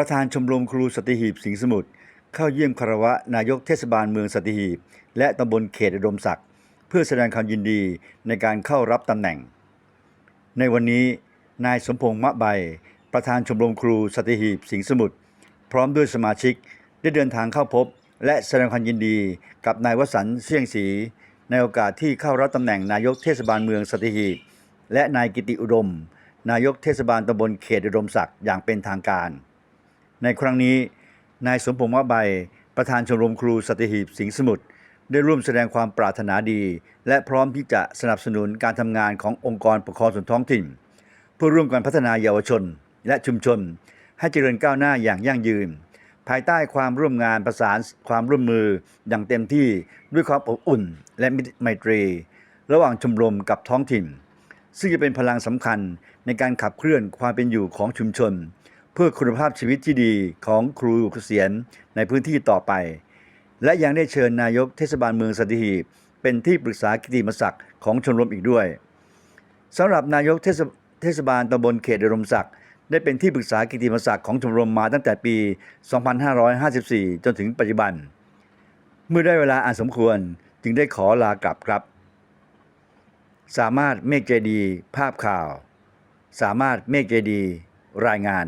ประธานชมรมครูสติหีบสิงห์สมุทรเข้าเยี่ยมคารวะนายกเทศบาลเมืองสติหีบ และตำบลเขตอุดมศักดิ์เพื่อแสดงความยินดีในการเข้ารับตำแหน่ง ในวันนี้นายสมพงษ์มะใบ ประธานชมรมครูสติหีบสิงห์สมุทรพร้อมด้วยสมาชิกได้เดินทางเข้าพบ และแสดงความยินดีกับนายวสันต์เสี่ยงศรีในโอกาสที่เข้ารับตำแหน่งนายกเทศบาลเมืองสติหีบ และนายกิติอุดม นายกเทศบาลตำบลเขตอุดมศักดิ์อย่างเป็นทางการ ในครั้งนี้ นายสมพงษ์มะใบ ประธานชมรมครูสัตหีบสิงห์สมุทรได้ร่วมแสดงความปรารถนาดี และพร้อมที่จะสนับสนุนการทำงานขององค์กรปกครองส่วนท้องถิ่นเพื่อร่วมกันพัฒนาเยาวชน และชุมชน ให้เจริญก้าวหน้าอย่างยั่งยืน ภายใต้ความร่วมงานประสานความร่วมมืออย่างเต็มที่ด้วยความอบอุ่น และมิตรไมตรี ระหว่างชมรมกับท้องถิ่น ซึ่งจะเป็นพลังสำคัญในการขับเคลื่อนความเป็นอยู่ของชุมชน พื่อคุณภาพชีวิตที่ดีของครูเกษียณในพื้นที่ต่อไป และยังได้เชิญนายกเทศบาลเมืองสันติหีบเป็นที่ปรึกษากิติมศักดิ์ของชมรมอีกด้วยสำหรับนายกเทศเทศบาลตำบลเขตอุดมศักดิ์ได้เป็นที่ปรึกษากิติมศักดิ์ของชมรมมาตั้งแต่ปี 2554 จนถึงปัจจุบัน เมื่อได้เวลาอันสมควรจึงได้ขอลากลับครับ สามารถเมฆเจดี ภาพข่าว สามารถเมฆเจดี รายงาน